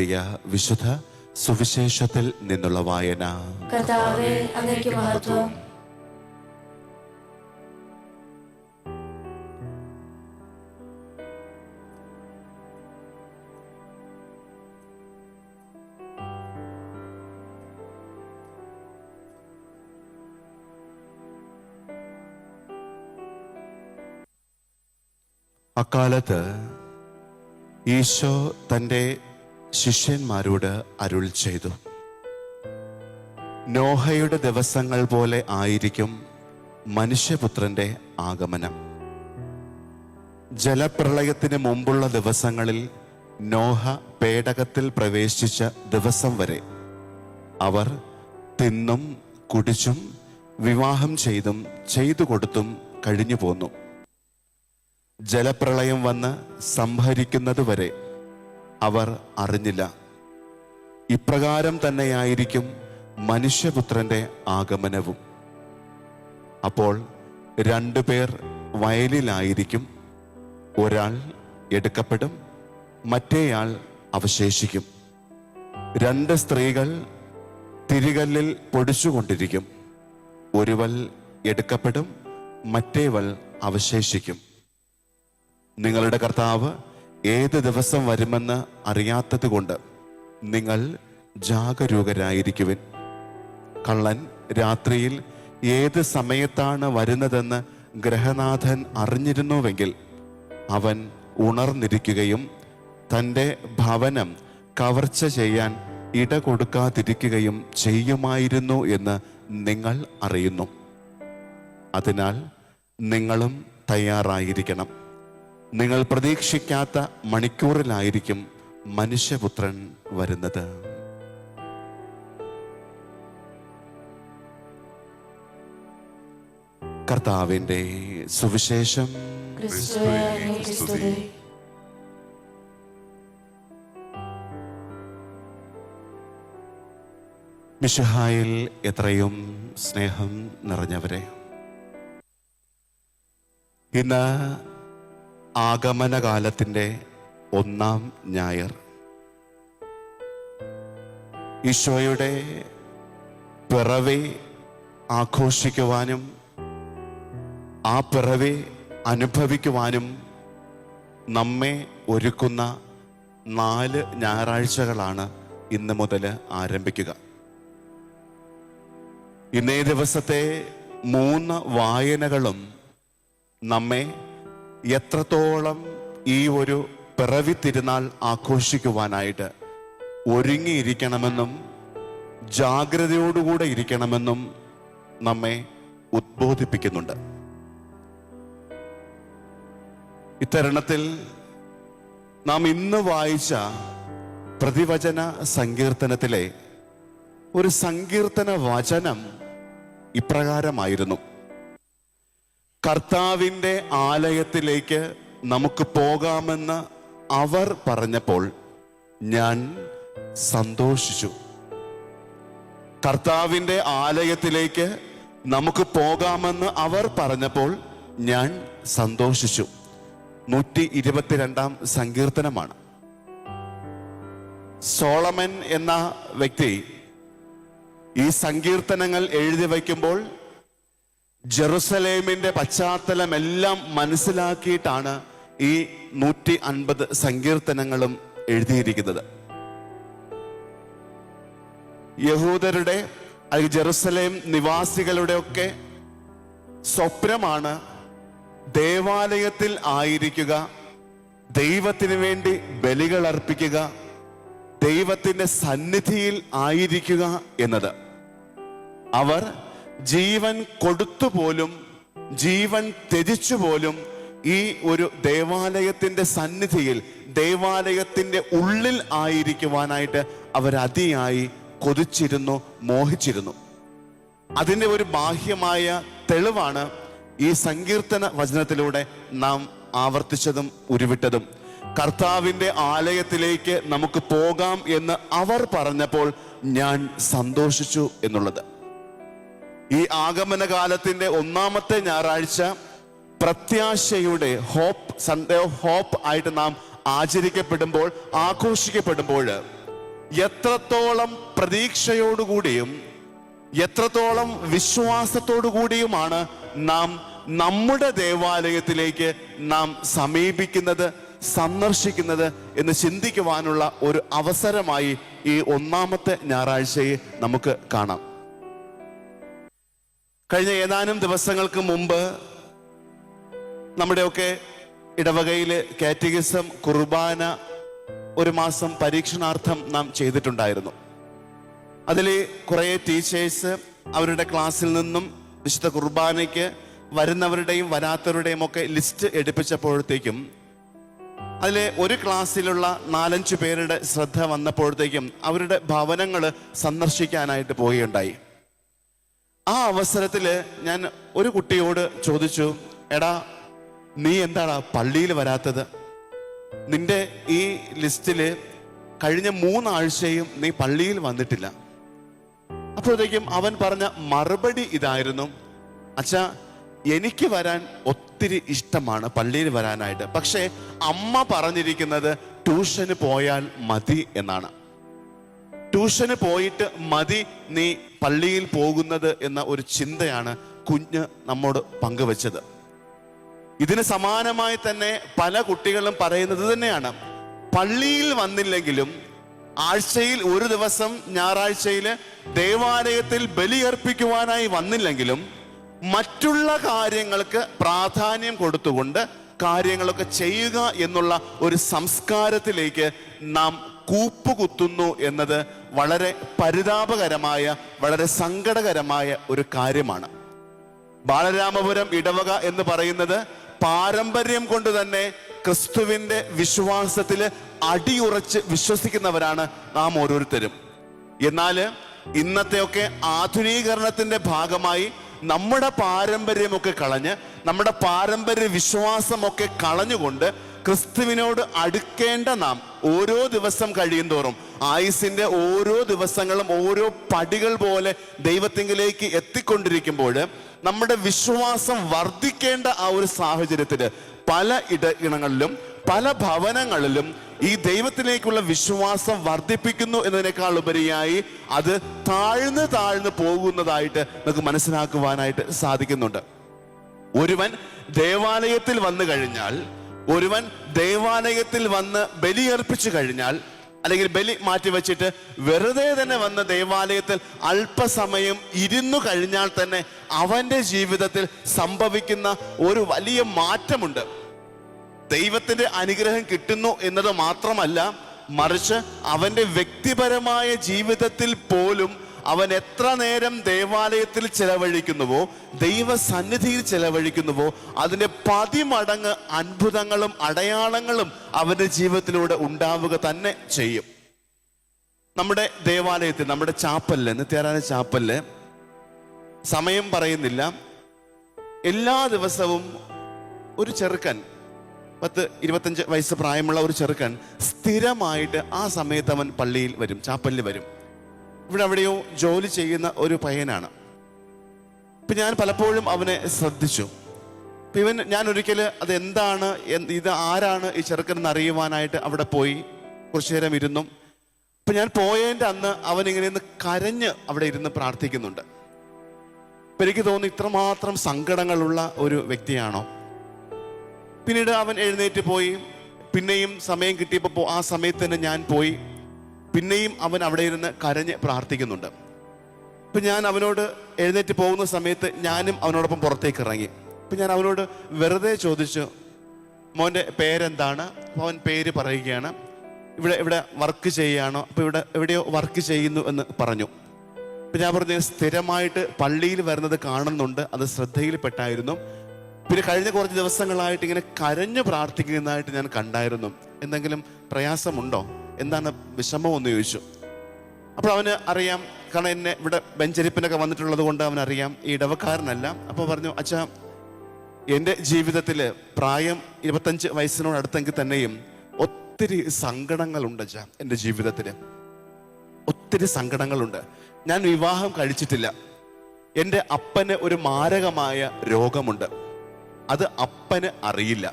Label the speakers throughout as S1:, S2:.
S1: ഉൾപ്പെടുത്തിയ വിശുദ്ധ സുവിശേഷത്തിൽ നിന്നുള്ള വായന അക്കാലത്ത് ഈശോ തൻ്റെ ശിഷ്യന്മാരോട് അരുൾ ചെയ്തു നോഹയുടെ ദിവസങ്ങൾ പോലെ ആയിരിക്കും മനുഷ്യപുത്രന്റെ ആഗമനം ജലപ്രളയത്തിന് മുമ്പുള്ള ദിവസങ്ങളിൽ നോഹ പേടകത്തിൽ പ്രവേശിച്ച ദിവസം വരെ അവർ തിന്നും കുടിച്ചും വിവാഹം ചെയ്തും ചെയ്തു കൊടുത്തും കഴിഞ്ഞു പോന്നു ജലപ്രളയം വന്ന് വരെ അവർ അറിഞ്ഞില്ല ഇപ്രകാരം തന്നെയായിരിക്കും മനുഷ്യപുത്രന്റെ ആഗമനവും അപ്പോൾ രണ്ടുപേർ വയലിലായിരിക്കും ഒരാൾ എടുക്കപ്പെടും മറ്റേയാൾ അവശേഷിക്കും രണ്ട് സ്ത്രീകൾ തിരികല്ലിൽ പൊടിച്ചുകൊണ്ടിരിക്കും ഒരുവൾ എടുക്കപ്പെടും മറ്റേവൾ അവശേഷിക്കും നിങ്ങളുടെ കർത്താവ് ഏത് ദിവസം വരുമെന്ന് അറിയാത്തത് കൊണ്ട് നിങ്ങൾ ജാഗരൂകരായിരിക്കുവിൻ കള്ളൻ രാത്രിയിൽ ഏത് സമയത്താണ് വരുന്നതെന്ന് ഗ്രഹനാഥൻ അറിഞ്ഞിരുന്നുവെങ്കിൽ അവൻ ഉണർന്നിരിക്കുകയും തൻ്റെ ഭവനം കവർച്ച ചെയ്യാൻ ഇട കൊടുക്കാതിരിക്കുകയും ചെയ്യുമായിരുന്നു എന്ന് നിങ്ങൾ അറിയുന്നു അതിനാൽ നിങ്ങളും തയ്യാറായിരിക്കണം നിങ്ങൾ പ്രതീക്ഷിക്കാത്ത മണിക്കൂറിലായിരിക്കും മനുഷ്യപുത്രൻ വരുന്നത് കർത്താവിൻ്റെ സുവിശേഷം മിഷഹായിൽ എത്രയും സ്നേഹം നിറഞ്ഞവരെ ഇന്ന് ആഗമനകാലത്തിൻ്റെ ഒന്നാം ഞായർ ഈശോയുടെ പിറവി ആഘോഷിക്കുവാനും ആ പിറവി അനുഭവിക്കുവാനും നമ്മെ ഒരുക്കുന്ന നാല് ഞായറാഴ്ചകളാണ് ഇന്ന് മുതൽ ആരംഭിക്കുക ഇന്നേ ദിവസത്തെ മൂന്ന് വായനകളും നമ്മെ എത്രത്തോളം ഈ ഒരു പിറവി തിരുനാൾ ആഘോഷിക്കുവാനായിട്ട് ഒരുങ്ങിയിരിക്കണമെന്നും ജാഗ്രതയോടുകൂടെ ഇരിക്കണമെന്നും നമ്മെ ഉദ്ബോധിപ്പിക്കുന്നുണ്ട് ഇത്തരണത്തിൽ നാം ഇന്ന് വായിച്ച പ്രതിവചന സങ്കീർത്തനത്തിലെ ഒരു സങ്കീർത്തന വചനം ഇപ്രകാരമായിരുന്നു കർത്താവിൻ്റെ ആലയത്തിലേക്ക് നമുക്ക് പോകാമെന്ന് അവർ പറഞ്ഞപ്പോൾ ഞാൻ സന്തോഷിച്ചു കർത്താവിൻ്റെ ആലയത്തിലേക്ക് നമുക്ക് പോകാമെന്ന് അവർ പറഞ്ഞപ്പോൾ ഞാൻ സന്തോഷിച്ചു നൂറ്റി ഇരുപത്തിരണ്ടാം സങ്കീർത്തനമാണ് സോളമൻ എന്ന വ്യക്തി ഈ സങ്കീർത്തനങ്ങൾ എഴുതി വയ്ക്കുമ്പോൾ ജെറുസലേമിന്റെ പശ്ചാത്തലം എല്ലാം മനസ്സിലാക്കിയിട്ടാണ് ഈ നൂറ്റി അൻപത് സങ്കീർത്തനങ്ങളും എഴുതിയിരിക്കുന്നത് യഹൂദരുടെ അല്ലെങ്കിൽ ജെറുസലേം നിവാസികളുടെ ഒക്കെ സ്വപ്നമാണ് ദേവാലയത്തിൽ ആയിരിക്കുക ദൈവത്തിന് വേണ്ടി ബലികൾ അർപ്പിക്കുക ദൈവത്തിൻ്റെ സന്നിധിയിൽ ആയിരിക്കുക എന്നത് അവർ ജീവൻ കൊടുത്തുപോലും ജീവൻ ത്യജിച്ചുപോലും ഈ ഒരു ദേവാലയത്തിന്റെ സന്നിധിയിൽ ദേവാലയത്തിന്റെ ഉള്ളിൽ ആയിരിക്കുവാനായിട്ട് അവരതിയായി കൊതിച്ചിരുന്നു മോഹിച്ചിരുന്നു അതിൻ്റെ ഒരു ബാഹ്യമായ തെളിവാണ് ഈ സങ്കീർത്തന വചനത്തിലൂടെ നാം ആവർത്തിച്ചതും ഉരുവിട്ടതും കർത്താവിൻ്റെ ആലയത്തിലേക്ക് നമുക്ക് പോകാം എന്ന് അവർ പറഞ്ഞപ്പോൾ ഞാൻ സന്തോഷിച്ചു എന്നുള്ളത് ഈ ആഗമന കാലത്തിന്റെ ഒന്നാമത്തെ ഞായറാഴ്ച പ്രത്യാശയുടെ ഹോപ്പ് സൺഡേ ഓഫ് ഹോപ്പ് ആയിട്ട് നാം ആചരിക്കപ്പെടുമ്പോൾ ആഘോഷിക്കപ്പെടുമ്പോൾ എത്രത്തോളം പ്രതീക്ഷയോടുകൂടിയും എത്രത്തോളം വിശ്വാസത്തോടുകൂടിയുമാണ് നാം നമ്മുടെ ദേവാലയത്തിലേക്ക് നാം സമീപിക്കുന്നത് സന്ദർശിക്കുന്നത് എന്ന് ചിന്തിക്കുവാനുള്ള ഒരു അവസരമായി ഈ ഒന്നാമത്തെ ഞായറാഴ്ചയെ നമുക്ക് കാണാം കഴിഞ്ഞ ഏതാനും ദിവസങ്ങൾക്ക് മുമ്പ് നമ്മുടെയൊക്കെ ഇടവകയിൽ കാറ്റഗിസം കുർബാന ഒരു മാസം പരീക്ഷണാർത്ഥം നാം ചെയ്തിട്ടുണ്ടായിരുന്നു അതിൽ കുറേ ടീച്ചേഴ്സ് അവരുടെ ക്ലാസ്സിൽ നിന്നും വിശുദ്ധ കുർബാനയ്ക്ക് വരുന്നവരുടെയും വരാത്തവരുടെയും ഒക്കെ ലിസ്റ്റ് എടുപ്പിച്ചപ്പോഴത്തേക്കും അതിലെ ഒരു ക്ലാസ്സിലുള്ള നാലഞ്ച് പേരുടെ ശ്രദ്ധ വന്നപ്പോഴത്തേക്കും അവരുടെ ഭവനങ്ങൾ സന്ദർശിക്കാനായിട്ട് പോവുകയുണ്ടായി ആ അവസരത്തിൽ ഞാൻ ഒരു കുട്ടിയോട് ചോദിച്ചു എടാ നീ എന്താടാ പള്ളിയിൽ വരാത്തത് നിന്റെ ഈ ലിസ്റ്റിൽ കഴിഞ്ഞ മൂന്നാഴ്ചയും നീ പള്ളിയിൽ വന്നിട്ടില്ല അപ്പോഴത്തേക്കും അവൻ പറഞ്ഞ മറുപടി ഇതായിരുന്നു അച്ഛാ എനിക്ക് വരാൻ ഒത്തിരി ഇഷ്ടമാണ് പള്ളിയിൽ വരാനായിട്ട് പക്ഷേ അമ്മ പറഞ്ഞിരിക്കുന്നത് ട്യൂഷന് പോയാൽ മതി എന്നാണ് ട്യൂഷന് പോയിട്ട് മതി നീ പള്ളിയിൽ പോകുന്നത് എന്ന ഒരു ചിന്തയാണ് കുഞ്ഞ് നമ്മോട് പങ്കുവച്ചത് ഇതിന് സമാനമായി തന്നെ പല കുട്ടികളും പറയുന്നത് തന്നെയാണ് പള്ളിയിൽ വന്നില്ലെങ്കിലും ആഴ്ചയിൽ ഒരു ദിവസം ഞായറാഴ്ചയിൽ ദേവാലയത്തിൽ ബലിയർപ്പിക്കുവാനായി വന്നില്ലെങ്കിലും മറ്റുള്ള കാര്യങ്ങൾക്ക് പ്രാധാന്യം കൊടുത്തുകൊണ്ട് കാര്യങ്ങളൊക്കെ ചെയ്യുക എന്നുള്ള ഒരു സംസ്കാരത്തിലേക്ക് നാം കൂപ്പുകുത്തുന്നു എന്നത് വളരെ പരിതാപകരമായ വളരെ സങ്കടകരമായ ഒരു കാര്യമാണ് ബാലരാമപുരം ഇടവക എന്ന് പറയുന്നത് പാരമ്പര്യം കൊണ്ട് തന്നെ ക്രിസ്തുവിൻ്റെ വിശ്വാസത്തിൽ അടിയുറച്ച് വിശ്വസിക്കുന്നവരാണ് നാം ഓരോരുത്തരും എന്നാൽ ഇന്നത്തെയൊക്കെ ആധുനീകരണത്തിൻ്റെ ഭാഗമായി നമ്മുടെ പാരമ്പര്യമൊക്കെ കളഞ്ഞ് നമ്മുടെ പാരമ്പര്യ വിശ്വാസമൊക്കെ കളഞ്ഞുകൊണ്ട് ക്രിസ്തുവിനോട് അടുക്കേണ്ട നാം ഓരോ ദിവസം കഴിയും തോറും ആയുസിന്റെ ഓരോ ദിവസങ്ങളും ഓരോ പടികൾ പോലെ ദൈവത്തിങ്കിലേക്ക് എത്തിക്കൊണ്ടിരിക്കുമ്പോൾ നമ്മുടെ വിശ്വാസം വർദ്ധിക്കേണ്ട ആ ഒരു സാഹചര്യത്തിൽ പല ഇട ഇണങ്ങളിലും പല ഭവനങ്ങളിലും ഈ ദൈവത്തിലേക്കുള്ള വിശ്വാസം വർദ്ധിപ്പിക്കുന്നു എന്നതിനേക്കാൾ ഉപരിയായി അത് താഴ്ന്ന് താഴ്ന്ന് പോകുന്നതായിട്ട് നമുക്ക് മനസ്സിലാക്കുവാനായിട്ട് സാധിക്കുന്നുണ്ട് ഒരുവൻ ദേവാലയത്തിൽ വന്നു കഴിഞ്ഞാൽ ഒരുവൻ ദേവാലയത്തിൽ വന്ന് ബലിയർപ്പിച്ചു കഴിഞ്ഞാൽ അല്ലെങ്കിൽ ബലി മാറ്റി വെച്ചിട്ട് വെറുതെ തന്നെ വന്ന് ദേവാലയത്തിൽ അല്പസമയം ഇരുന്നു കഴിഞ്ഞാൽ തന്നെ അവൻ്റെ ജീവിതത്തിൽ സംഭവിക്കുന്ന ഒരു വലിയ മാറ്റമുണ്ട് ദൈവത്തിൻ്റെ അനുഗ്രഹം കിട്ടുന്നു എന്നത് മാത്രമല്ല മറിച്ച് അവൻ്റെ വ്യക്തിപരമായ ജീവിതത്തിൽ പോലും അവൻ എത്ര നേരം ദേവാലയത്തിൽ ചെലവഴിക്കുന്നുവോ ദൈവസന്നിധിയിൽ ചെലവഴിക്കുന്നുവോ അതിൻ്റെ പതിമടങ്ങ് അത്ഭുതങ്ങളും അടയാളങ്ങളും അവൻ്റെ ജീവിതത്തിലൂടെ ഉണ്ടാവുക തന്നെ ചെയ്യും നമ്മുടെ ദേവാലയത്തിൽ നമ്മുടെ ചാപ്പല്ല് നിത്യാരായ ചാപ്പല്ല് സമയം പറയുന്നില്ല എല്ലാ ദിവസവും ഒരു ചെറുക്കൻ പത്ത് ഇരുപത്തഞ്ച് വയസ്സ് പ്രായമുള്ള ഒരു ചെറുക്കൻ സ്ഥിരമായിട്ട് ആ സമയത്ത് അവൻ പള്ളിയിൽ വരും ചാപ്പലിൽ വരും ഇവിടെ എവിടെയോ ജോലി ചെയ്യുന്ന ഒരു പയ്യനാണ് ഇപ്പൊ ഞാൻ പലപ്പോഴും അവനെ ശ്രദ്ധിച്ചു ഇവൻ ഞാൻ ഒരിക്കൽ എന്താണ് ഇത് ആരാണ് ഈ ചെറുക്കൻ അറിയുവാനായിട്ട് അവിടെ പോയി കുറച്ചു നേരം ഇരുന്നു ഇപ്പൊ ഞാൻ പോയതിൻ്റെ അന്ന് അവൻ ഇങ്ങനെ ഇന്ന് കരഞ്ഞ് അവിടെ ഇരുന്ന് പ്രാർത്ഥിക്കുന്നുണ്ട് ഇപ്പൊ എനിക്ക് തോന്നുന്നു ഇത്രമാത്രം സങ്കടങ്ങളുള്ള ഒരു വ്യക്തിയാണോ പിന്നീട് അവൻ എഴുന്നേറ്റ് പോയി പിന്നെയും സമയം കിട്ടിയപ്പോൾ ആ സമയത്ത് തന്നെ ഞാൻ പോയി പിന്നെയും അവൻ അവിടെ ഇരുന്ന് കരഞ്ഞ് പ്രാർത്ഥിക്കുന്നുണ്ട് ഇപ്പം ഞാൻ അവനോട് എഴുന്നേറ്റ് പോകുന്ന സമയത്ത് ഞാനും അവനോടൊപ്പം പുറത്തേക്ക് ഇറങ്ങി ഇപ്പം ഞാൻ അവനോട് വെറുതെ ചോദിച്ചു മോൻ്റെ പേരെന്താണ് അവൻ പേര് പറയുകയാണ് ഇവിടെ ഇവിടെ വർക്ക് ചെയ്യുകയാണോ അപ്പോൾ ഇവിടെ എവിടെയോ വർക്ക് ചെയ്യുന്നു എന്ന് പറഞ്ഞു പിന്നെ ഞാൻ പറഞ്ഞു സ്ഥിരമായിട്ട് പള്ളിയിൽ വരുന്നത് കാണുന്നുണ്ട് അത് ശ്രദ്ധയിൽപ്പെട്ടായിരുന്നു പിന്നെ കഴിഞ്ഞ കുറച്ച് ദിവസങ്ങളായിട്ട് ഇങ്ങനെ കരഞ്ഞു പ്രാർത്ഥിക്കുന്നതായിട്ട് ഞാൻ കണ്ടായിരുന്നു എന്തെങ്കിലും പ്രയാസമുണ്ടോ എന്താണ് വിഷമമെന്ന് ചോദിച്ചു അപ്പോൾ അവന് അറിയാം കാരണം എന്നെ ഇവിടെ ബെഞ്ചരിപ്പിനൊക്കെ വന്നിട്ടുള്ളത് കൊണ്ട് അവനറിയാം ഈ ഇടവക്കാരനല്ല അപ്പോൾ പറഞ്ഞു അച്ഛാ എൻ്റെ ജീവിതത്തിൽ പ്രായം ഇരുപത്തഞ്ച് വയസ്സിനോട് അടുത്തെങ്കിൽ തന്നെയും ഒത്തിരി സങ്കടങ്ങളുണ്ട് അച്ഛാ എൻ്റെ ജീവിതത്തിൽ ഒത്തിരി സങ്കടങ്ങളുണ്ട് ഞാൻ വിവാഹം കഴിച്ചിട്ടില്ല എൻ്റെ അപ്പന് ഒരു മാരകമായ രോഗമുണ്ട് അത് അപ്പന് അറിയില്ല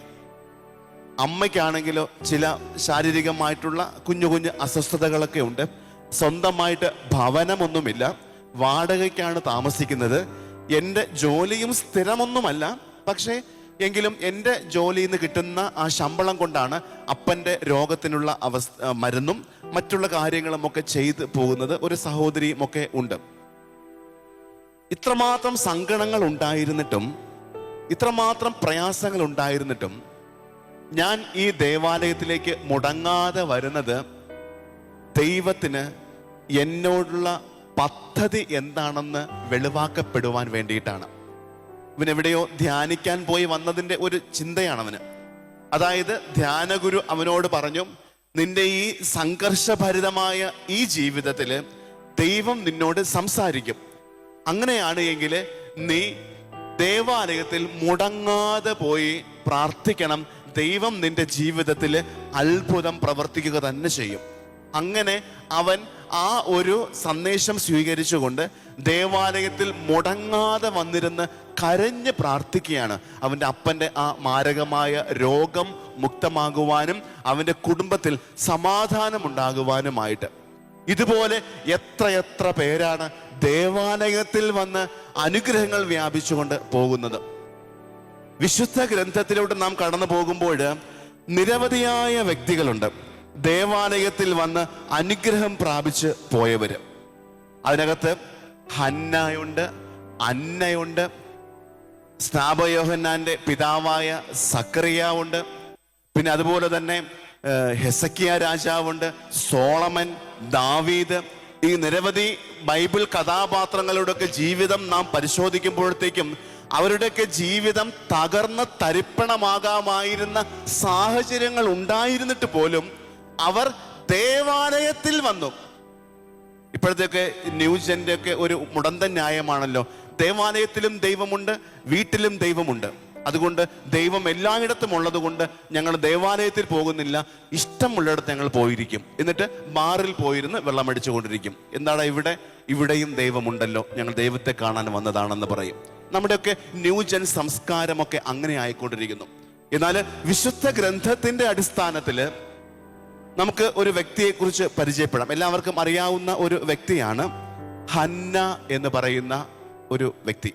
S1: അമ്മയ്ക്കാണെങ്കിലോ ചില ശാരീരികമായിട്ടുള്ള കുഞ്ഞു കുഞ്ഞു അസ്വസ്ഥതകളൊക്കെ ഉണ്ട് സ്വന്തമായിട്ട് ഭവനമൊന്നുമില്ല വാടകയ്ക്കാണ് താമസിക്കുന്നത് എൻ്റെ ജോലിയും സ്ഥിരമൊന്നുമല്ല പക്ഷേ എങ്കിലും എൻ്റെ ജോലിയിൽ നിന്ന് കിട്ടുന്ന ആ ശമ്പളം കൊണ്ടാണ് അപ്പൻ്റെ രോഗത്തിനുള്ള അവസ്ഥ മരുന്നും മറ്റുള്ള കാര്യങ്ങളും ഒക്കെ ചെയ്ത് പോകുന്നത് ഒരു സഹോദരിയും ഒക്കെ ഉണ്ട് ഇത്രമാത്രം സങ്കടങ്ങൾ ഉണ്ടായിരുന്നിട്ടും ഇത്രമാത്രം പ്രയാസങ്ങൾ ഉണ്ടായിരുന്നിട്ടും ഞാൻ ഈ ദേവാലയത്തിലേക്ക് മുടങ്ങാതെ വരുന്നത് ദൈവത്തിന് എന്നോടുള്ള പദ്ധതി എന്താണെന്ന് വെളിവാക്കപ്പെടുവാൻ വേണ്ടിയിട്ടാണ് ഇവനെവിടെയോ ധ്യാനിക്കാൻ പോയി വന്നതിൻ്റെ ഒരു ചിന്തയാണ് അവന് അതായത് ധ്യാനഗുരു അവനോട് പറഞ്ഞു നിന്റെ ഈ സംഘർഷഭരിതമായ ഈ ജീവിതത്തിൽ ദൈവം നിന്നോട് സംസാരിക്കും അങ്ങനെയാണ് എങ്കിൽ നീ ദേവാലയത്തിൽ മുടങ്ങാതെ പോയി പ്രാർത്ഥിക്കണം ദൈവം നിന്റെ ജീവിതത്തിൽ അത്ഭുതം പ്രവർത്തിക്കുക തന്നെ ചെയ്യും അങ്ങനെ അവൻ ആ ഒരു സന്ദേശം സ്വീകരിച്ചുകൊണ്ട് ദേവാലയത്തിൽ മുടങ്ങാതെ വന്നിരുന്ന് കരഞ്ഞ് പ്രാർത്ഥിക്കുകയാണ് അവൻ്റെ അപ്പൻ്റെ ആ മാരകമായ രോഗം മുക്തമാകുവാനും അവൻ്റെ കുടുംബത്തിൽ സമാധാനമുണ്ടാകുവാനുമായിട്ട് ഇതുപോലെ എത്രയെത്ര പേരാണ് ദേവാലയത്തിൽ വന്ന് അനുഗ്രഹങ്ങൾ വ്യാപിച്ചുകൊണ്ട് പോകുന്നത് വിശുദ്ധ ഗ്രന്ഥത്തിലോട്ട് നാം കടന്നു പോകുമ്പോൾ നിരവധിയായ വ്യക്തികളുണ്ട് ദേവാലയത്തിൽ വന്ന് അനുഗ്രഹം പ്രാപിച്ച് പോയവര് അതിനകത്ത് ഹന്നയുണ്ട് അന്നയുണ്ട് സ്നാപയോഹന്നാന്റെ പിതാവായ സക്രിയ ഉണ്ട് പിന്നെ അതുപോലെ തന്നെ ഹെസക്കിയ രാജാവുണ്ട് സോളമൻ ദാവീദ് ഈ നിരവധി ബൈബിൾ കഥാപാത്രങ്ങളുടെയൊക്കെ ജീവിതം നാം പരിശോധിക്കുമ്പോഴത്തേക്കും അവരുടെയൊക്കെ ജീവിതം തകർന്ന് തരിപ്പണമാകാമായിരുന്ന സാഹചര്യങ്ങൾ ഉണ്ടായിരുന്നിട്ട് പോലും അവർ ദേവാലയത്തിൽ വന്നു ഇപ്പോഴത്തെയൊക്കെ ന്യൂജൻ്റെ ഒക്കെ ഒരു മുടന്തൻ ന്യായമാണല്ലോ ദേവാലയത്തിലും ദൈവമുണ്ട് വീട്ടിലും ദൈവമുണ്ട് അതുകൊണ്ട് ദൈവം എല്ലായിടത്തും ഉള്ളതുകൊണ്ട് ഞങ്ങൾ ദേവാലയത്തിൽ പോകുന്നില്ല ഇഷ്ടമുള്ളിടത്ത് ഞങ്ങൾ പോയിരിക്കും എന്നിട്ട് ബാറിൽ പോയിരുന്ന് വെള്ളമടിച്ചു കൊണ്ടിരിക്കും എന്താണ് ഇവിടെ ഇവിടെയും ദൈവമുണ്ടല്ലോ ഞങ്ങൾ ദൈവത്തെ കാണാൻ വന്നതാണെന്ന് പറയും നമ്മുടെയൊക്കെ ന്യൂജൻ സംസ്കാരമൊക്കെ അങ്ങനെ ആയിക്കൊണ്ടിരിക്കുന്നു എന്നാൽ വിശുദ്ധ ഗ്രന്ഥത്തിന്റെ അടിസ്ഥാനത്തിൽ നമുക്ക് ഒരു വ്യക്തിയെക്കുറിച്ച് പരിചയപ്പെടാം എല്ലാവർക്കും അറിയാവുന്ന ഒരു വ്യക്തിയാണ് ഹന്ന എന്ന് പറയുന്ന ഒരു വ്യക്തി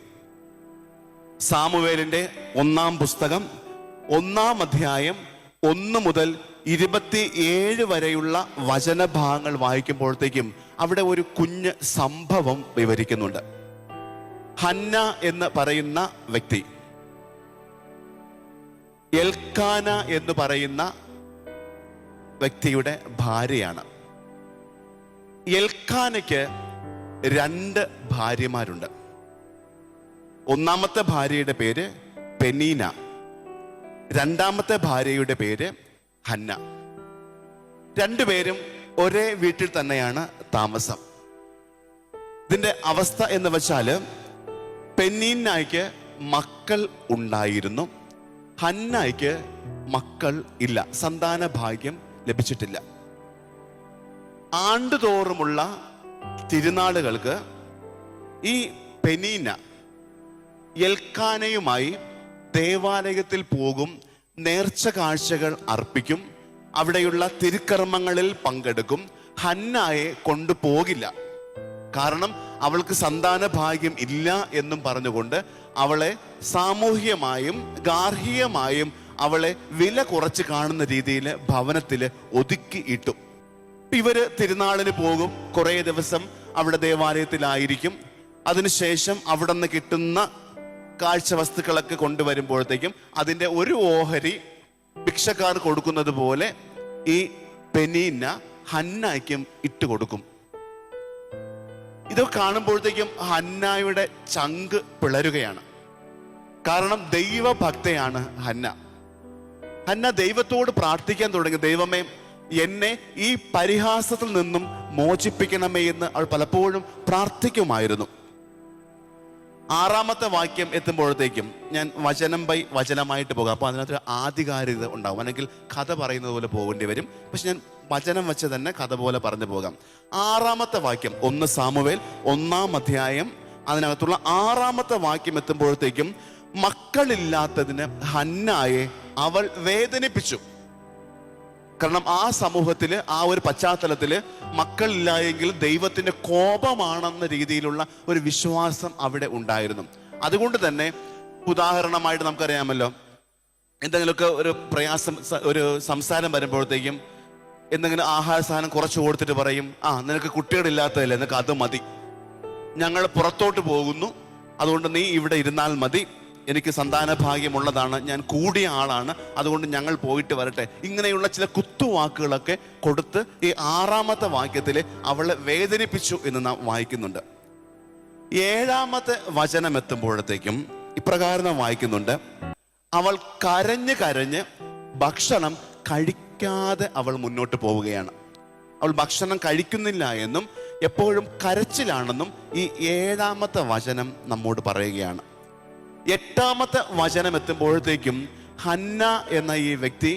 S1: സാമുവേലിൻ്റെ ഒന്നാം പുസ്തകം ഒന്നാം അധ്യായം ഒന്ന് മുതൽ ഇരുപത്തി ഏഴ് വരെയുള്ള വചനഭാഗങ്ങൾ വായിക്കുമ്പോഴത്തേക്കും അവിടെ ഒരു കുഞ്ഞ് സംഭവം വിവരിക്കുന്നുണ്ട് ഹന്ന എന്ന് പറയുന്ന വ്യക്തി എൽക്കാന എന്ന് പറയുന്ന വ്യക്തിയുടെ ഭാര്യയാണ് എൽക്കാനയ്ക്ക് രണ്ട് ഭാര്യമാരുണ്ട് ഒന്നാമത്തെ ഭാര്യയുടെ പേര് പെനീന രണ്ടാമത്തെ ഭാര്യയുടെ പേര് ഹന്ന രണ്ടുപേരും ഒരേ വീട്ടിൽ തന്നെയാണ് താമസം ഇതിൻ്റെ അവസ്ഥ എന്ന് വെച്ചാൽ പെന്നീനായിക്ക് മക്കൾ ഉണ്ടായിരുന്നു ഹന്നായിക്ക് മക്കൾ ഇല്ല സന്താന ഭാഗ്യം ലഭിച്ചിട്ടില്ല ആണ്ടുതോറുമുള്ള തിരുനാളുകൾക്ക് ഈ പെനീന എൽക്കാനയുമായി ദേവാലയത്തിൽ പോകും നേർച്ച കാഴ്ചകൾ അർപ്പിക്കും അവിടെയുള്ള തിരുക്കർമ്മങ്ങളിൽ പങ്കെടുക്കും ഹന്നായെ കൊണ്ടുപോകില്ല കാരണം അവൾക്ക് സന്താന ഭാഗ്യം ഇല്ല എന്നും പറഞ്ഞുകൊണ്ട് അവളെ സാമൂഹികമായും ഗാർഹികമായും അവളെ വില കുറച്ച് കാണുന്ന രീതിയിൽ ഭവനത്തിൽ ഒതുക്കി ഇട്ടു ഇവര് തിരുനാളിന് പോകും കുറേ ദിവസം അവിടെ ദേവാലയത്തിലായിരിക്കും അതിനുശേഷം അവിടെ നിന്ന് കിട്ടുന്ന കാഴ്ച വസ്തുക്കളൊക്കെ കൊണ്ടുവരുമ്പോഴത്തേക്കും അതിൻ്റെ ഒരു ഓഹരി ഭിക്ഷക്കാർ കൊടുക്കുന്നത് പോലെ ഈ പെനീന ഹന്നായ്ക്കും ഇട്ട് കൊടുക്കും ഇത് കാണുമ്പോഴത്തേക്കും ഹന്നായുടെ ചങ്ക് പിളരുകയാണ് കാരണം ദൈവഭക്തയാണ് ഹന്ന ഹന്ന ദൈവത്തോട് പ്രാർത്ഥിക്കാൻ തുടങ്ങി ദൈവമേ എന്നെ ഈ പരിഹാസത്തിൽ നിന്നും മോചിപ്പിക്കണമേ എന്ന് അവൾ പലപ്പോഴും പ്രാർത്ഥിക്കുമായിരുന്നു ആറാമത്തെ വാക്യം എത്തുമ്പോഴത്തേക്കും ഞാൻ വചനം ബൈ വചനമായിട്ട് പോകാം അപ്പോൾ അതിനകത്ത് ആധികാരികത ഉണ്ടാവും അല്ലെങ്കിൽ കഥ പറയുന്നത് പോലെ പോകേണ്ടി വരും പക്ഷെ ഞാൻ വചനം വെച്ച് തന്നെ കഥ പോലെ പറഞ്ഞു പോകാം ആറാമത്തെ വാക്യം ഒന്ന് സാമുവേൽ ഒന്നാം അധ്യായം അതിനകത്തുള്ള ആറാമത്തെ വാക്യം എത്തുമ്പോഴത്തേക്കും മക്കളില്ലാത്തതിന് ഹന്നായെ അവൾ വേദനിപ്പിച്ചു കാരണം ആ സമൂഹത്തിൽ ആ ഒരു പശ്ചാത്തലത്തിൽ മക്കളില്ലായെങ്കിൽ ദൈവത്തിന്റെ കോപമാണെന്ന രീതിയിലുള്ള ഒരു വിശ്വാസം അവിടെ ഉണ്ടായിരുന്നു അതുകൊണ്ട് തന്നെ ഉദാഹരണമായിട്ട് നമുക്കറിയാമല്ലോ എന്തെങ്കിലുമൊക്കെ ഒരു പ്രയാസം ഒരു സംസാരം വരുമ്പോഴത്തേക്കും എന്നിങ്ങനെ ആഹാര സാധനം കുറച്ച് കൊടുത്തിട്ട് പറയും ആ നിനക്ക് കുട്ടികളില്ലാത്തതല്ലേ നിനക്ക് അത് മതി ഞങ്ങൾ പുറത്തോട്ട് പോകുന്നു അതുകൊണ്ട് നീ ഇവിടെ ഇരുന്നാൽ മതി എനിക്ക് സന്താന ഭാഗ്യമുള്ളതാണ് ഞാൻ കൂടിയ ആളാണ് അതുകൊണ്ട് ഞങ്ങൾ പോയിട്ട് വരട്ടെ ഇങ്ങനെയുള്ള ചില കുത്തുവാക്കുകളൊക്കെ കൊടുത്ത് ഈ ആറാമത്തെ വാക്യത്തിൽ അവളെ വേദനിപ്പിച്ചു എന്ന് നാം വായിക്കുന്നുണ്ട് ഏഴാമത്തെ വചനം എത്തുമ്പോഴത്തേക്കും ഇപ്രകാരം നാം വായിക്കുന്നുണ്ട് അവൾ കരഞ്ഞ് കരഞ്ഞ് ഭക്ഷണം കഴിക്കാതെ അവൾ മുന്നോട്ട് പോവുകയാണ് അവൾ ഭക്ഷണം കഴിക്കുന്നില്ല എന്നും എപ്പോഴും കരച്ചിലാണെന്നും ഈ ഏഴാമത്തെ വചനം നമ്മോട് പറയുകയാണ് എട്ടാമത്തെ വചനം എത്തുമ്പോഴത്തേക്കും ഹന്ന എന്ന ഈ വ്യക്തി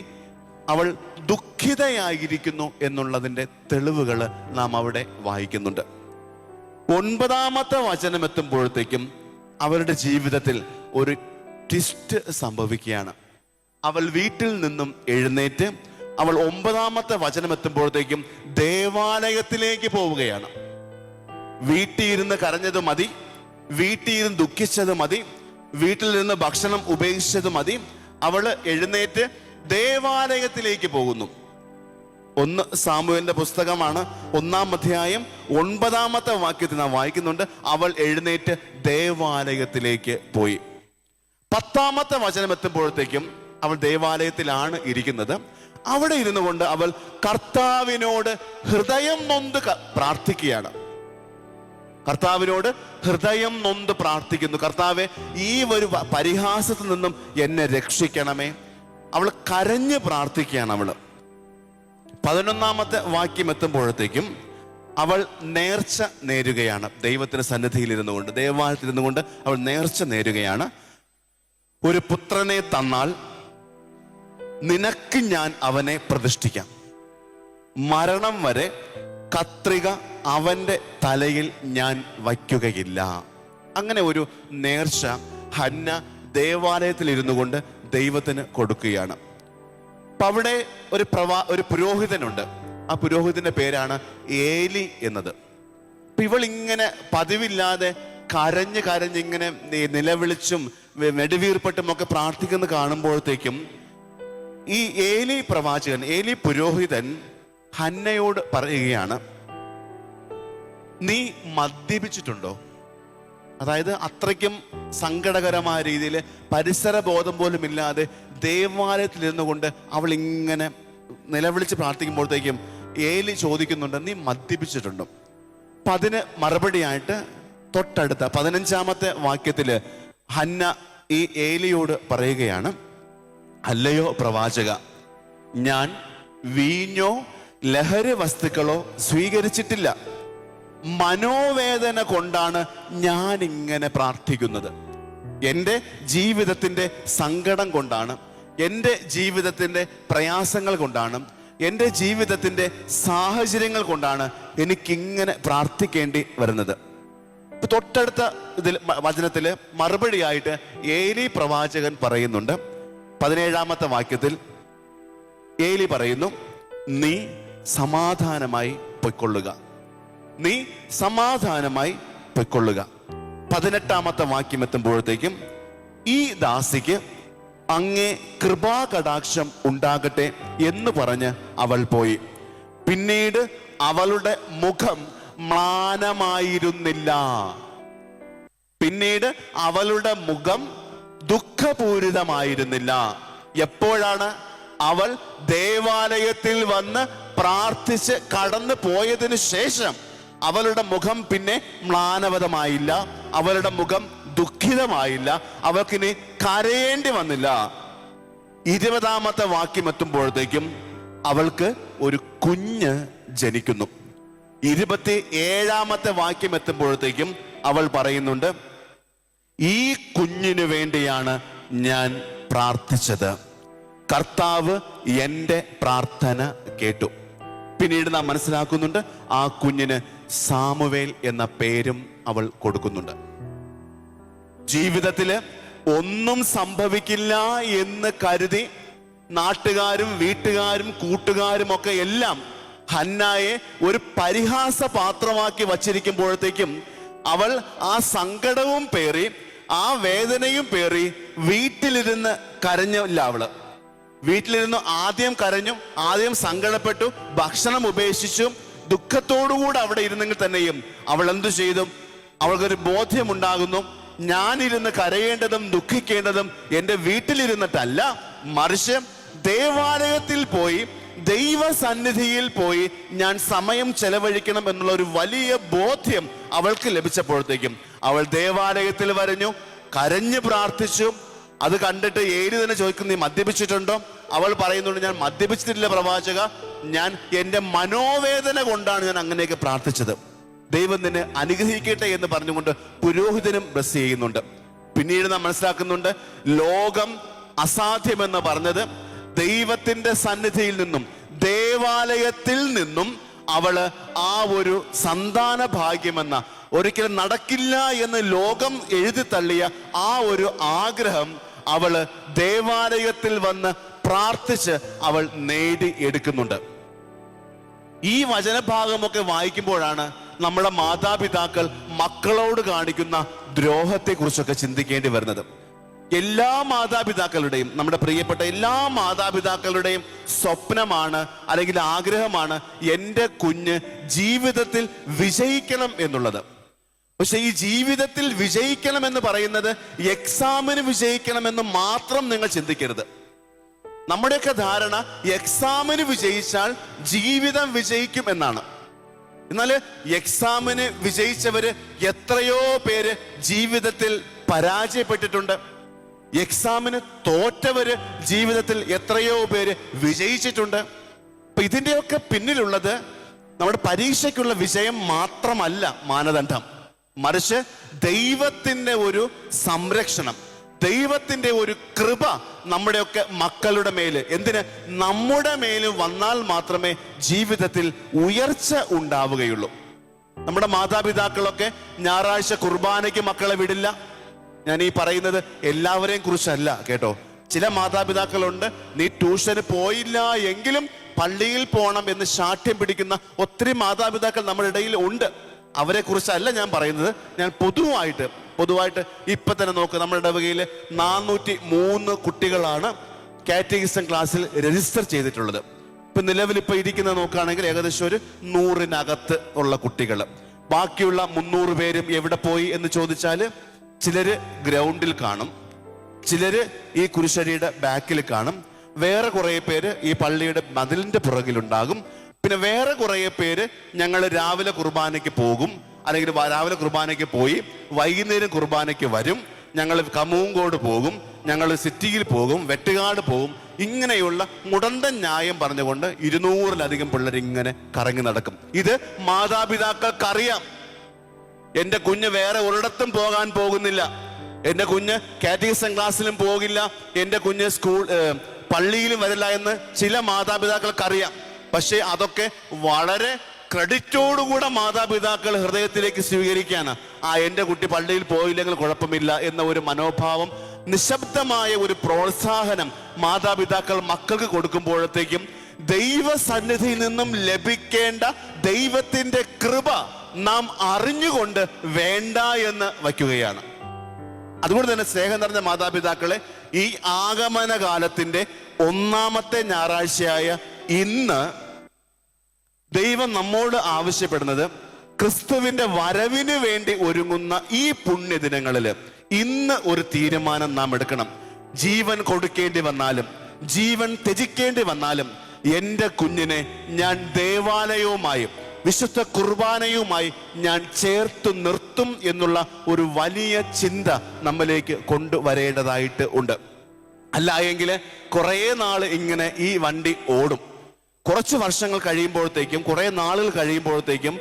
S1: അവൾ ദുഃഖിതയായിരിക്കുന്നു എന്നുള്ളതിൻ്റെ തെളിവുകൾ നാം അവിടെ വായിക്കുന്നുണ്ട് ഒൻപതാമത്തെ വചനം എത്തുമ്പോഴത്തേക്കും അവരുടെ ജീവിതത്തിൽ ഒരു ട്വിസ്റ്റ് സംഭവിക്കുകയാണ് അവൾ വീട്ടിൽ നിന്നും എഴുന്നേറ്റ് അവൾ ഒമ്പതാമത്തെ വചനം എത്തുമ്പോഴത്തേക്കും ദേവാലയത്തിലേക്ക് പോവുകയാണ് വീട്ടിൽ ഇരുന്ന് കരഞ്ഞത് മതി വീട്ടിൽ ഇരുന്ന് ദുഃഖിച്ചത് മതി വീട്ടിൽ നിന്ന് ഭക്ഷണം ഉപേക്ഷിച്ചത് മതി അവള് എഴുന്നേറ്റ് ദേവാലയത്തിലേക്ക് പോകുന്നു ഒന്ന് സാമുവിന്റെ പുസ്തകമാണ് ഒന്നാം അധ്യായം ഒൻപതാമത്തെ വാക്യത്തിൽ നാം വായിക്കുന്നുണ്ട് അവൾ എഴുന്നേറ്റ് ദേവാലയത്തിലേക്ക് പോയി പത്താമത്തെ വചനം എത്തുമ്പോഴത്തേക്കും അവൾ ദേവാലയത്തിലാണ് ഇരിക്കുന്നത് അവിടെ ഇരുന്നു കൊണ്ട് അവൾ കർത്താവിനോട് ഹൃദയം നൊന്ത് പ്രാർത്ഥിക്കുകയാണ് കർത്താവിനോട് ഹൃദയം നൊന്ത് പ്രാർത്ഥിക്കുന്നു കർത്താവെ ഈ ഒരു പരിഹാസത്തിൽ നിന്നും എന്നെ രക്ഷിക്കണമേ അവൾ കരഞ്ഞ് പ്രാർത്ഥിക്കുകയാണ് അവൾ പതിനൊന്നാമത്തെ വാക്യം എത്തുമ്പോഴത്തേക്കും അവൾ നേർച്ച നേരുകയാണ് ദൈവത്തിന്റെ ഇരുന്നു കൊണ്ട് ദേവാലയത്തിൽ ഇരുന്നുകൊണ്ട് അവൾ നേർച്ച നേരുകയാണ് ഒരു പുത്രനെ തന്നാൽ നിനക്ക് ഞാൻ അവനെ പ്രതിഷ്ഠിക്കാം മരണം വരെ കത്രിക അവൻ്റെ തലയിൽ ഞാൻ വയ്ക്കുകയില്ല അങ്ങനെ ഒരു നേർച്ച ഹന്ന ദേവാലയത്തിൽ ഇരുന്നു കൊണ്ട് ദൈവത്തിന് കൊടുക്കുകയാണ് അപ്പം അവിടെ ഒരു പ്രവാ ഒരു പുരോഹിതനുണ്ട് ആ പുരോഹിതൻ്റെ പേരാണ് ഏലി എന്നത് അപ്പം ഇവളിങ്ങനെ പതിവില്ലാതെ കരഞ്ഞ് കരഞ്ഞിങ്ങനെ നിലവിളിച്ചും നെടുവീർപ്പെട്ടും ഒക്കെ പ്രാർത്ഥിക്കുന്നു കാണുമ്പോഴത്തേക്കും ഈ ഏലി പ്രവാചകൻ ഏലി പുരോഹിതൻ ഹന്നയോട് പറയുകയാണ് നീ മദ്യപിച്ചിട്ടുണ്ടോ അതായത് അത്രയ്ക്കും സങ്കടകരമായ രീതിയിൽ പരിസര ബോധം പോലും ഇല്ലാതെ ദേവാലയത്തിൽ ഇരുന്നുകൊണ്ട് അവൾ ഇങ്ങനെ നിലവിളിച്ച് പ്രാർത്ഥിക്കുമ്പോഴത്തേക്കും ഏലി ചോദിക്കുന്നുണ്ട് നീ മദ്യപിച്ചിട്ടുണ്ടോ അപ്പൊ അതിന് മറുപടിയായിട്ട് തൊട്ടടുത്ത പതിനഞ്ചാമത്തെ വാക്യത്തിൽ ഹന്ന ഈ ഏലിയോട് പറയുകയാണ് അല്ലയോ പ്രവാചക ഞാൻ വീഞ്ഞോ ലഹരി വസ്തുക്കളോ സ്വീകരിച്ചിട്ടില്ല മനോവേദന കൊണ്ടാണ് ഞാൻ ഇങ്ങനെ പ്രാർത്ഥിക്കുന്നത് എൻ്റെ ജീവിതത്തിൻ്റെ സങ്കടം കൊണ്ടാണ് എൻ്റെ ജീവിതത്തിൻ്റെ പ്രയാസങ്ങൾ കൊണ്ടാണ് എൻ്റെ ജീവിതത്തിൻ്റെ സാഹചര്യങ്ങൾ കൊണ്ടാണ് എനിക്കിങ്ങനെ പ്രാർത്ഥിക്കേണ്ടി വരുന്നത് തൊട്ടടുത്ത ഇതിൽ വചനത്തിൽ മറുപടിയായിട്ട് ഏലി പ്രവാചകൻ പറയുന്നുണ്ട് പതിനേഴാമത്തെ വാക്യത്തിൽ ഏലി പറയുന്നു നീ സമാധാനമായി പൊയ്ക്കൊള്ളുക നീ സമാധാനമായി പൊയ്ക്കൊള്ളുക പതിനെട്ടാമത്തെ വാക്യം എത്തുമ്പോഴത്തേക്കും ഈ ദാസിക്ക് അങ്ങേ കൃപാകടാക്ഷം ഉണ്ടാകട്ടെ എന്ന് പറഞ്ഞ് അവൾ പോയി പിന്നീട് അവളുടെ മുഖം മ്ലാനമായിരുന്നില്ല പിന്നീട് അവളുടെ മുഖം ദുഃഖപൂരിതമായിരുന്നില്ല എപ്പോഴാണ് അവൾ ദേവാലയത്തിൽ വന്ന് പ്രാർത്ഥിച്ച് കടന്നു പോയതിനു ശേഷം അവളുടെ മുഖം പിന്നെ മ്ലാനവതമായില്ല അവളുടെ മുഖം ദുഃഖിതമായില്ല അവൾക്കിനി കരയേണ്ടി വന്നില്ല ഇരുപതാമത്തെ വാക്യം എത്തുമ്പോഴത്തേക്കും അവൾക്ക് ഒരു കുഞ്ഞ് ജനിക്കുന്നു ഇരുപത്തി ഏഴാമത്തെ വാക്യം എത്തുമ്പോഴത്തേക്കും അവൾ പറയുന്നുണ്ട് ഈ കുഞ്ഞിന് വേണ്ടിയാണ് ഞാൻ പ്രാർത്ഥിച്ചത് കർത്താവ് എൻ്റെ പ്രാർത്ഥന കേട്ടു പിന്നീട് നാം മനസ്സിലാക്കുന്നുണ്ട് ആ കുഞ്ഞിന് സാമുവേൽ എന്ന പേരും അവൾ കൊടുക്കുന്നുണ്ട് ജീവിതത്തില് ഒന്നും സംഭവിക്കില്ല എന്ന് കരുതി നാട്ടുകാരും വീട്ടുകാരും കൂട്ടുകാരും ഒക്കെ എല്ലാം ഹന്നായെ ഒരു പരിഹാസ പാത്രമാക്കി വച്ചിരിക്കുമ്പോഴത്തേക്കും അവൾ ആ സങ്കടവും പേറി ആ വേദനയും പേറി വീട്ടിലിരുന്ന് കരഞ്ഞില്ല അവള് വീട്ടിലിരുന്ന് ആദ്യം കരഞ്ഞു ആദ്യം സങ്കടപ്പെട്ടു ഭക്ഷണം ഉപേക്ഷിച്ചു ദുഃഖത്തോടുകൂടെ അവിടെ ഇരുന്നെങ്കിൽ തന്നെയും അവൾ എന്തു ചെയ്തു അവൾക്കൊരു ബോധ്യമുണ്ടാകുന്നു ഞാനിരുന്ന് കരയേണ്ടതും ദുഃഖിക്കേണ്ടതും എൻ്റെ വീട്ടിലിരുന്നിട്ടല്ല മറിച്ച് ദേവാലയത്തിൽ പോയി ദൈവ സന്നിധിയിൽ പോയി ഞാൻ സമയം ചെലവഴിക്കണം എന്നുള്ള ഒരു വലിയ ബോധ്യം അവൾക്ക് ലഭിച്ചപ്പോഴത്തേക്കും അവൾ ദേവാലയത്തിൽ വരഞ്ഞു കരഞ്ഞു പ്രാർത്ഥിച്ചു അത് കണ്ടിട്ട് ഏരി തന്നെ ചോദിക്കും നീ മദ്യപിച്ചിട്ടുണ്ടോ അവൾ പറയുന്നുണ്ട് ഞാൻ മദ്യപിച്ചിട്ടില്ല പ്രവാചക ഞാൻ എൻ്റെ മനോവേദന കൊണ്ടാണ് ഞാൻ അങ്ങനെയൊക്കെ പ്രാർത്ഥിച്ചത് ദൈവം നിന്നെ അനുഗ്രഹിക്കട്ടെ എന്ന് പറഞ്ഞുകൊണ്ട് പുരോഹിതനും ബ്ലസ് ചെയ്യുന്നുണ്ട് പിന്നീട് നാം മനസ്സിലാക്കുന്നുണ്ട് ലോകം അസാധ്യമെന്ന് പറഞ്ഞത് ദൈവത്തിന്റെ സന്നിധിയിൽ നിന്നും ദേവാലയത്തിൽ നിന്നും അവള് ആ ഒരു സന്താന ഭാഗ്യമെന്ന ഒരിക്കലും നടക്കില്ല എന്ന് ലോകം എഴുതി തള്ളിയ ആ ഒരു ആഗ്രഹം അവള് ദേവാലയത്തിൽ വന്ന് പ്രാർത്ഥിച്ച് അവൾ നേടി എടുക്കുന്നുണ്ട് ഈ വചനഭാഗമൊക്കെ വായിക്കുമ്പോഴാണ് നമ്മുടെ മാതാപിതാക്കൾ മക്കളോട് കാണിക്കുന്ന ദ്രോഹത്തെക്കുറിച്ചൊക്കെ ചിന്തിക്കേണ്ടി വരുന്നത് എല്ലാ മാതാപിതാക്കളുടെയും നമ്മുടെ പ്രിയപ്പെട്ട എല്ലാ മാതാപിതാക്കളുടെയും സ്വപ്നമാണ് അല്ലെങ്കിൽ ആഗ്രഹമാണ് എൻ്റെ കുഞ്ഞ് ജീവിതത്തിൽ വിജയിക്കണം എന്നുള്ളത് പക്ഷെ ഈ ജീവിതത്തിൽ വിജയിക്കണം എന്ന് പറയുന്നത് എക്സാമിന് വിജയിക്കണം എന്ന് മാത്രം നിങ്ങൾ ചിന്തിക്കരുത് നമ്മുടെയൊക്കെ ധാരണ എക്സാമിന് വിജയിച്ചാൽ ജീവിതം വിജയിക്കും എന്നാണ് എന്നാൽ എക്സാമിന് വിജയിച്ചവര് എത്രയോ പേര് ജീവിതത്തിൽ പരാജയപ്പെട്ടിട്ടുണ്ട് എക്സാമിന് തോറ്റവര് ജീവിതത്തിൽ എത്രയോ പേര് വിജയിച്ചിട്ടുണ്ട് അപ്പൊ ഇതിൻ്റെയൊക്കെ പിന്നിലുള്ളത് നമ്മുടെ പരീക്ഷയ്ക്കുള്ള വിജയം മാത്രമല്ല മാനദണ്ഡം മറിച്ച് ദൈവത്തിൻ്റെ ഒരു സംരക്ഷണം ദൈവത്തിൻ്റെ ഒരു കൃപ നമ്മുടെയൊക്കെ മക്കളുടെ മേല് എന്തിന് നമ്മുടെ മേല് വന്നാൽ മാത്രമേ ജീവിതത്തിൽ ഉയർച്ച ഉണ്ടാവുകയുള്ളൂ നമ്മുടെ മാതാപിതാക്കളൊക്കെ ഞായറാഴ്ച കുർബാനയ്ക്ക് മക്കളെ വിടില്ല ഞാൻ ഈ പറയുന്നത് എല്ലാവരെയും കുറിച്ചല്ല കേട്ടോ ചില മാതാപിതാക്കളുണ്ട് നീ ട്യൂഷന് പോയില്ല എങ്കിലും പള്ളിയിൽ പോകണം എന്ന് ശാഠ്യം പിടിക്കുന്ന ഒത്തിരി മാതാപിതാക്കൾ നമ്മുടെ ഇടയിൽ ഉണ്ട് അവരെ കുറിച്ചല്ല ഞാൻ പറയുന്നത് ഞാൻ പൊതുവായിട്ട് പൊതുവായിട്ട് ഇപ്പൊ തന്നെ നോക്ക് നമ്മുടെ ഇടവകയിൽ നാനൂറ്റി മൂന്ന് കുട്ടികളാണ് കാറ്റഗറിസം ക്ലാസ്സിൽ രജിസ്റ്റർ ചെയ്തിട്ടുള്ളത് ഇപ്പൊ നിലവിൽ ഇപ്പൊ ഇരിക്കുന്നത് നോക്കുകയാണെങ്കിൽ ഏകദേശം ഒരു നൂറിനകത്ത് ഉള്ള കുട്ടികൾ ബാക്കിയുള്ള മുന്നൂറ് പേരും എവിടെ പോയി എന്ന് ചോദിച്ചാൽ ചിലർ ഗ്രൗണ്ടിൽ കാണും ചിലർ ഈ കുരിശടിയുടെ ബാക്കിൽ കാണും വേറെ കുറേ പേര് ഈ പള്ളിയുടെ മതിലിൻ്റെ പുറകിലുണ്ടാകും പിന്നെ വേറെ കുറേ പേര് ഞങ്ങൾ രാവിലെ കുർബാനയ്ക്ക് പോകും അല്ലെങ്കിൽ രാവിലെ കുർബാനയ്ക്ക് പോയി വൈകുന്നേരം കുർബാനയ്ക്ക് വരും ഞങ്ങൾ കമൂങ്കോട് പോകും ഞങ്ങൾ സിറ്റിയിൽ പോകും വെട്ടുകാട് പോകും ഇങ്ങനെയുള്ള മുടന്തൻ ന്യായം പറഞ്ഞുകൊണ്ട് ഇരുന്നൂറിലധികം പിള്ളേർ ഇങ്ങനെ കറങ്ങി നടക്കും ഇത് മാതാപിതാക്കൾക്കറിയാം എൻ്റെ കുഞ്ഞ് വേറെ ഒരിടത്തും പോകാൻ പോകുന്നില്ല എൻ്റെ കുഞ്ഞ് കാറ്റീസം ക്ലാസ്സിലും പോകില്ല എൻ്റെ കുഞ്ഞ് സ്കൂൾ പള്ളിയിലും വരില്ല എന്ന് ചില മാതാപിതാക്കൾക്കറിയാം പക്ഷേ അതൊക്കെ വളരെ ക്രെഡിറ്റോടുകൂടെ മാതാപിതാക്കൾ ഹൃദയത്തിലേക്ക് സ്വീകരിക്കുകയാണ് ആ എൻ്റെ കുട്ടി പള്ളിയിൽ പോയില്ലെങ്കിൽ കുഴപ്പമില്ല എന്ന ഒരു മനോഭാവം നിശബ്ദമായ ഒരു പ്രോത്സാഹനം മാതാപിതാക്കൾ മക്കൾക്ക് കൊടുക്കുമ്പോഴത്തേക്കും ദൈവസന്നിധിയിൽ നിന്നും ലഭിക്കേണ്ട ദൈവത്തിൻ്റെ കൃപ നാം അറിഞ്ഞുകൊണ്ട് വേണ്ട എന്ന് വയ്ക്കുകയാണ് അതുകൊണ്ട് തന്നെ സ്നേഹം നിറഞ്ഞ മാതാപിതാക്കളെ ഈ ആഗമന കാലത്തിൻ്റെ ഒന്നാമത്തെ ഞായറാഴ്ചയായ ഇന്ന് ദൈവം നമ്മോട് ആവശ്യപ്പെടുന്നത് ക്രിസ്തുവിൻ്റെ വരവിന് വേണ്ടി ഒരുങ്ങുന്ന ഈ ദിനങ്ങളിൽ ഇന്ന് ഒരു തീരുമാനം നാം എടുക്കണം ജീവൻ കൊടുക്കേണ്ടി വന്നാലും ജീവൻ ത്യജിക്കേണ്ടി വന്നാലും എൻ്റെ കുഞ്ഞിനെ ഞാൻ ദേവാലയവുമായി വിശുദ്ധ കുർബാനയുമായി ഞാൻ ചേർത്ത് നിർത്തും എന്നുള്ള ഒരു വലിയ ചിന്ത നമ്മിലേക്ക് കൊണ്ടുവരേണ്ടതായിട്ട് ഉണ്ട് അല്ല എങ്കിൽ കുറേ നാൾ ഇങ്ങനെ ഈ വണ്ടി ഓടും കുറച്ച് വർഷങ്ങൾ കഴിയുമ്പോഴത്തേക്കും കുറേ നാളുകൾ കഴിയുമ്പോഴത്തേക്കും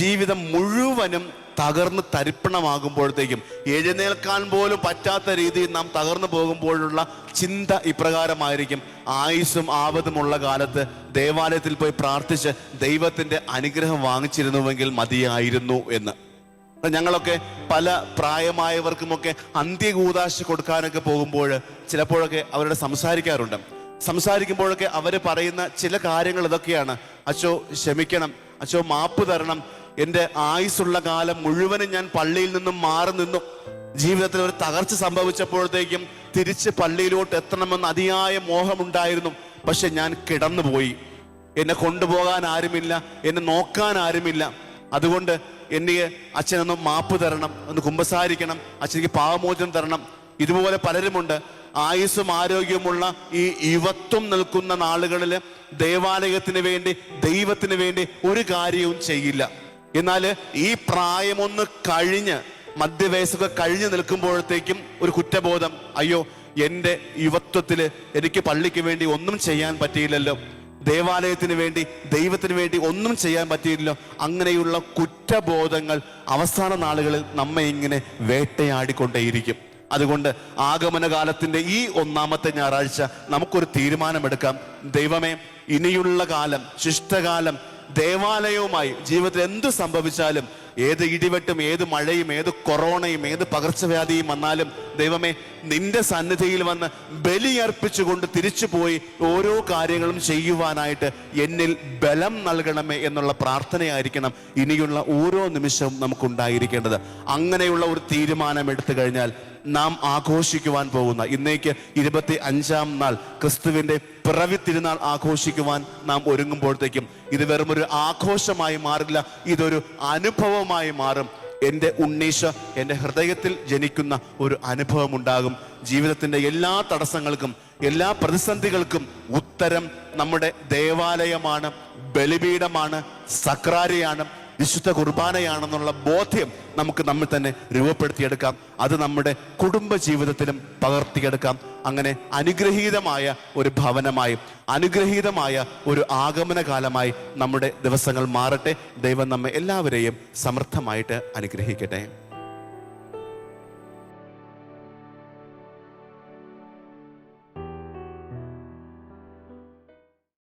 S1: ജീവിതം മുഴുവനും തകർന്ന് തരിപ്പണമാകുമ്പോഴത്തേക്കും എഴുന്നേൽക്കാൻ പോലും പറ്റാത്ത രീതിയിൽ നാം തകർന്നു പോകുമ്പോഴുള്ള ചിന്ത ഇപ്രകാരമായിരിക്കും ആയുസ്സും ആപതുമുള്ള കാലത്ത് ദേവാലയത്തിൽ പോയി പ്രാർത്ഥിച്ച് ദൈവത്തിൻ്റെ അനുഗ്രഹം വാങ്ങിച്ചിരുന്നുവെങ്കിൽ മതിയായിരുന്നു എന്ന് ഞങ്ങളൊക്കെ പല പ്രായമായവർക്കുമൊക്കെ അന്ത്യകൂതാശ കൊടുക്കാനൊക്കെ പോകുമ്പോൾ ചിലപ്പോഴൊക്കെ അവരുടെ സംസാരിക്കാറുണ്ട് സംസാരിക്കുമ്പോഴൊക്കെ അവർ പറയുന്ന ചില കാര്യങ്ങൾ ഇതൊക്കെയാണ് അച്ചോ ക്ഷമിക്കണം അച്ചോ മാപ്പ് തരണം എൻ്റെ ആയുസ്സുള്ള കാലം മുഴുവനും ഞാൻ പള്ളിയിൽ നിന്നും മാറി നിന്നു ജീവിതത്തിൽ ഒരു തകർച്ച സംഭവിച്ചപ്പോഴത്തേക്കും തിരിച്ച് പള്ളിയിലോട്ട് എത്തണമെന്ന് അതിയായ മോഹമുണ്ടായിരുന്നു പക്ഷെ ഞാൻ കിടന്നുപോയി എന്നെ കൊണ്ടുപോകാൻ ആരുമില്ല എന്നെ നോക്കാൻ ആരുമില്ല അതുകൊണ്ട് എനിക്ക് അച്ഛനൊന്ന് മാപ്പ് തരണം ഒന്ന് കുമ്പസാരിക്കണം അച്ഛനിക്ക് പാവമോചനം തരണം ഇതുപോലെ പലരുമുണ്ട് ആയുസ്സും ആരോഗ്യവുമുള്ള ഈ യുവത്വം നിൽക്കുന്ന നാളുകളിൽ ദേവാലയത്തിന് വേണ്ടി ദൈവത്തിന് വേണ്ടി ഒരു കാര്യവും ചെയ്യില്ല എന്നാൽ ഈ പ്രായമൊന്ന് കഴിഞ്ഞ് മധ്യവയസ്സൊക്കെ കഴിഞ്ഞ് നിൽക്കുമ്പോഴത്തേക്കും ഒരു കുറ്റബോധം അയ്യോ എൻ്റെ യുവത്വത്തിൽ എനിക്ക് പള്ളിക്ക് വേണ്ടി ഒന്നും ചെയ്യാൻ പറ്റിയില്ലല്ലോ ദേവാലയത്തിന് വേണ്ടി ദൈവത്തിന് വേണ്ടി ഒന്നും ചെയ്യാൻ പറ്റിയില്ലല്ലോ അങ്ങനെയുള്ള കുറ്റബോധങ്ങൾ അവസാന നാളുകളിൽ നമ്മെ ഇങ്ങനെ വേട്ടയാടിക്കൊണ്ടേയിരിക്കും അതുകൊണ്ട് ആഗമനകാലത്തിൻ്റെ ഈ ഒന്നാമത്തെ ഞായറാഴ്ച നമുക്കൊരു തീരുമാനമെടുക്കാം ദൈവമേ ഇനിയുള്ള കാലം ശിഷ്ടകാലം ദേവാലയവുമായി ജീവിതത്തിൽ എന്ത് സംഭവിച്ചാലും ഏത് ഇടിവെട്ടും ഏത് മഴയും ഏത് കൊറോണയും ഏത് പകർച്ചവ്യാധിയും വന്നാലും ദൈവമേ നിന്റെ സന്നിധിയിൽ വന്ന് ബലിയർപ്പിച്ചുകൊണ്ട് തിരിച്ചു പോയി ഓരോ കാര്യങ്ങളും ചെയ്യുവാനായിട്ട് എന്നിൽ ബലം നൽകണമേ എന്നുള്ള പ്രാർത്ഥനയായിരിക്കണം ഇനിയുള്ള ഓരോ നിമിഷവും നമുക്കുണ്ടായിരിക്കേണ്ടത് അങ്ങനെയുള്ള ഒരു തീരുമാനം എടുത്തു കഴിഞ്ഞാൽ നാം ആഘോഷിക്കുവാൻ പോകുന്ന ഇന്നേക്ക് ഇരുപത്തി അഞ്ചാം നാൾ ക്രിസ്തുവിന്റെ പിറവി തിരുനാൾ ആഘോഷിക്കുവാൻ നാം ഒരുങ്ങുമ്പോഴത്തേക്കും ഇത് വെറും ഒരു ആഘോഷമായി മാറില്ല ഇതൊരു അനുഭവമായി മാറും എൻ്റെ ഉണ്ണീശ എൻ്റെ ഹൃദയത്തിൽ ജനിക്കുന്ന ഒരു അനുഭവമുണ്ടാകും ജീവിതത്തിൻ്റെ എല്ലാ തടസ്സങ്ങൾക്കും എല്ലാ പ്രതിസന്ധികൾക്കും ഉത്തരം നമ്മുടെ ദേവാലയമാണ് ബലിപീഠമാണ് സക്രാരിയാണ് വിശുദ്ധ കുർബാനയാണെന്നുള്ള ബോധ്യം നമുക്ക് നമ്മൾ തന്നെ രൂപപ്പെടുത്തിയെടുക്കാം അത് നമ്മുടെ കുടുംബ ജീവിതത്തിലും പകർത്തിയെടുക്കാം അങ്ങനെ അനുഗ്രഹീതമായ ഒരു ഭവനമായി അനുഗ്രഹീതമായ ഒരു ആഗമന കാലമായി നമ്മുടെ ദിവസങ്ങൾ മാറട്ടെ ദൈവം നമ്മെ എല്ലാവരെയും സമർത്ഥമായിട്ട് അനുഗ്രഹിക്കട്ടെ